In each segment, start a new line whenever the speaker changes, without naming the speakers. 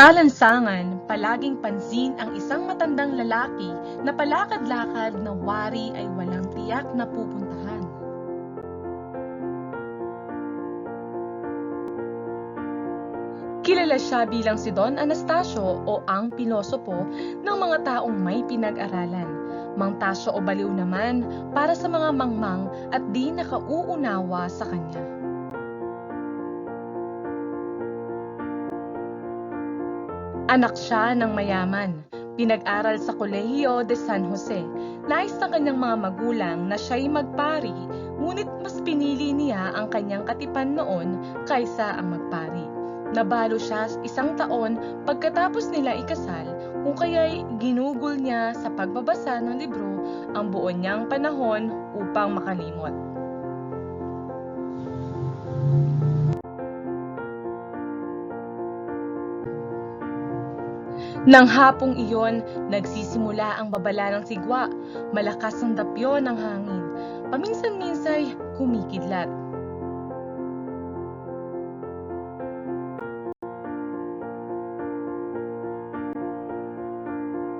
Sa lansangan, palaging pansin ang isang matandang lalaki na palakad-lakad na wari ay walang tiyak na pupuntahan. Kilala siya bilang si Don Anastasio o ang pilosopo ng mga taong may pinag-aralan. Mang Tasyo o baliw naman para sa mga mangmang at di nakauunawa sa kanya. Anak siya ng mayaman. Pinag-aral sa Kolehiyo de San Jose. Nais ng kanyang mga magulang na siya'y magpari, ngunit mas pinili niya ang kanyang katipan noon kaysa ang magpari. Nabalo siya isang taon pagkatapos nila ikasal kung kaya'y ginugol niya sa pagbabasa ng libro ang buo niyang panahon upang makalimot. Nang hapong iyon, nagsisimula ang babala ng sigwa. Malakas ang dapyo ng hangin. Paminsan-minsay, kumikidlat.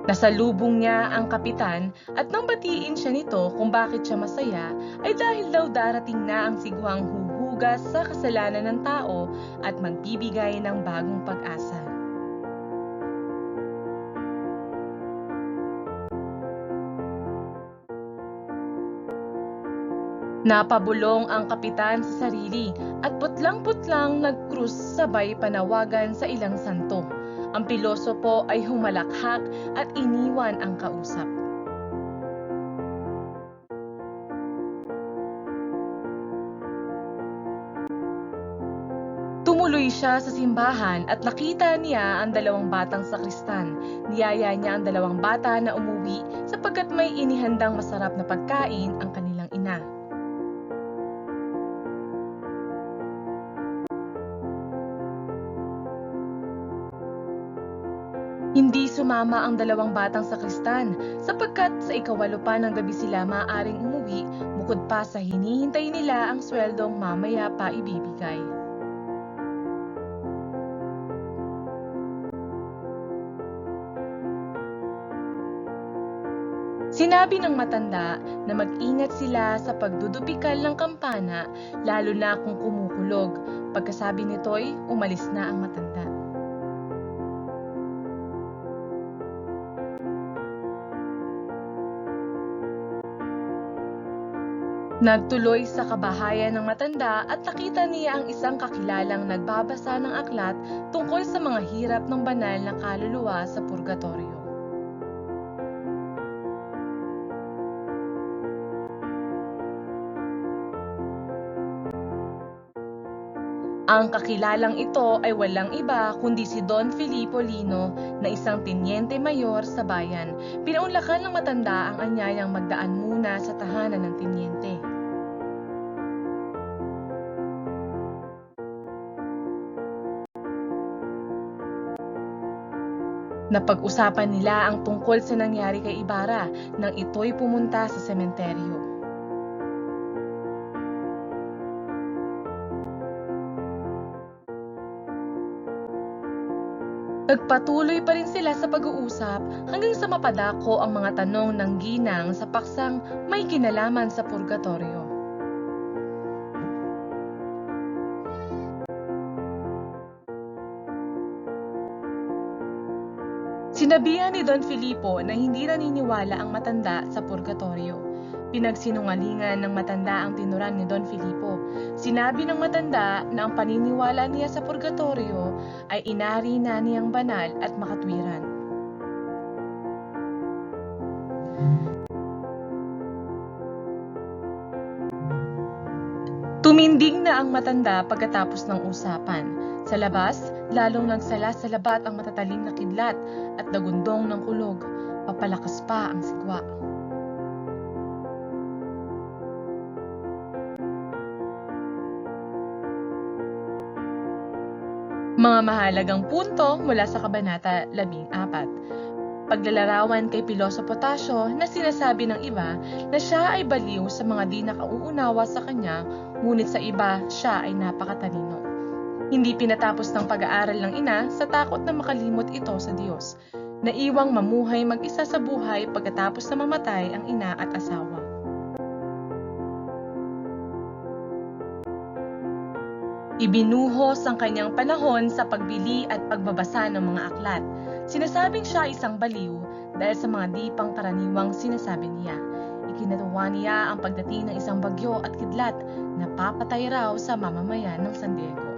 Nasalubong niya ang kapitan at nang batiin siya nito kung bakit siya masaya ay dahil daw darating na ang sigwang huhugas sa kasalanan ng tao at magbibigay ng bagong pag-asa. Napabulong ang kapitan sa sarili at putlang-putlang nagkrus sabay panawagan sa ilang santo. Ang pilosopo ay humalakhak at iniwan ang kausap. Tumuloy siya sa simbahan at nakita niya ang dalawang batang sakristan. Niyaya niya ang dalawang bata na umuwi sapagkat may inihandang masarap na pagkain ang kanilang ina. Hindi sumama ang dalawang batang sakristan sapagkat sa ikawalo pa ng gabi sila maaaring umuwi bukod pa sa hinihintay nila ang sweldong mamaya pa ibibigay. Sinabi ng matanda na mag-ingat sila sa pagdudupikal ng kampana lalo na kung kumukulog. Pagkasabi nito'y umalis na ang matanda. Nagtuloy sa kabahayan ng matanda at nakita niya ang isang kakilalang nagbabasa ng aklat tungkol sa mga hirap ng banal na kaluluwa sa purgatorio. Ang kakilalang ito ay walang iba kundi si Don Filippo Lino na isang tenyente mayor sa bayan. Pinaunlakan ng matanda ang anyayang magdaan muna sa tahanan ng tenyente. Napag-usapan nila ang tungkol sa nangyari kay Ibarra nang ito'y pumunta sa sementeryo. Nagpatuloy pa rin sila sa pag-uusap hanggang sa mapadako ang mga tanong ng ginang sa paksang may kinalaman sa purgatorio. Sinabihan ni Don Filippo na hindi naniniwala ang matanda sa purgatorio. Pinagsinungalingan ng matanda ang tinuran ni Don Filippo. Sinabi ng matanda na ang paniniwala niya sa purgatorio ay inari na niyang banal at makatwiran. Tuminding na ang matanda pagkatapos ng usapan. Sa labas, lalong nagsala sa labat ang matatalim na kidlat at dagundong ng kulog. Papalakas pa ang sigwa. Mga mahalagang punto mula sa Kabanata 14. Paglalarawan kay Piloso Potasio na sinasabi ng iba na siya ay baliw sa mga di nakauunawa sa kanya, ngunit sa iba siya ay napakatalino. Hindi pinatapos ng pag-aaral ng ina sa takot na makalimot ito sa Diyos. Naiwang mamuhay mag-isa sa buhay pagkatapos na mamatay ang ina at asawa. Ibinuhos ang kanyang panahon sa pagbili at pagbabasa ng mga aklat. Sinasabing siya isang baliw dahil sa mga di pangkaraniwang sinasabi niya. Ikinatuwa niya ang pagdating ng isang bagyo at kidlat na papatay raw sa mamamayan ng San Diego.